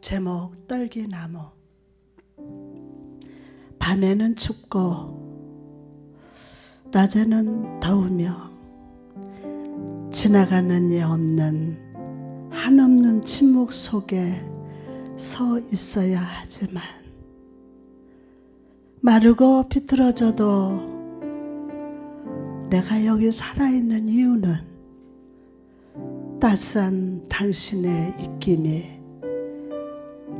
제목 떨기나무. 밤에는 춥고 낮에는 더우며 지나가는 이 없는 한없는 침묵 속에 서 있어야 하지만 마르고 비틀어져도 내가 여기 살아있는 이유는 따스한 당신의 입김이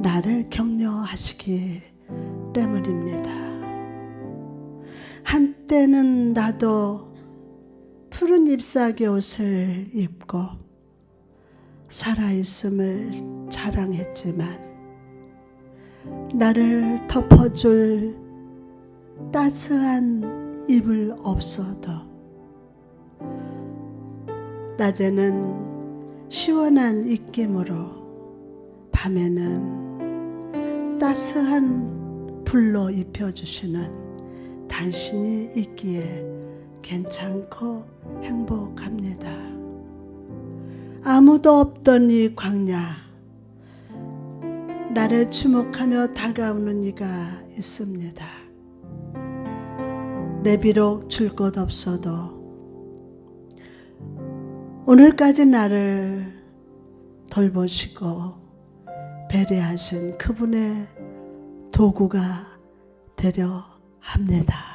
나를 격려하시기 때문입니다. 한때는 나도 푸른 잎사귀 옷을 입고 살아있음을 자랑했지만 나를 덮어줄 따스한 이불 없어도 낮에는 시원한 입김으로 밤에는 따스한 불로 입혀주시는 당신이 있기에 괜찮고 행복합니다. 아무도 없던 이 광야, 나를 주목하며 다가오는 이가 있습니다. 내 비록 줄 것 없어도 오늘까지 나를 돌보시고 배려하신 그분의 도구가 되려 합니다.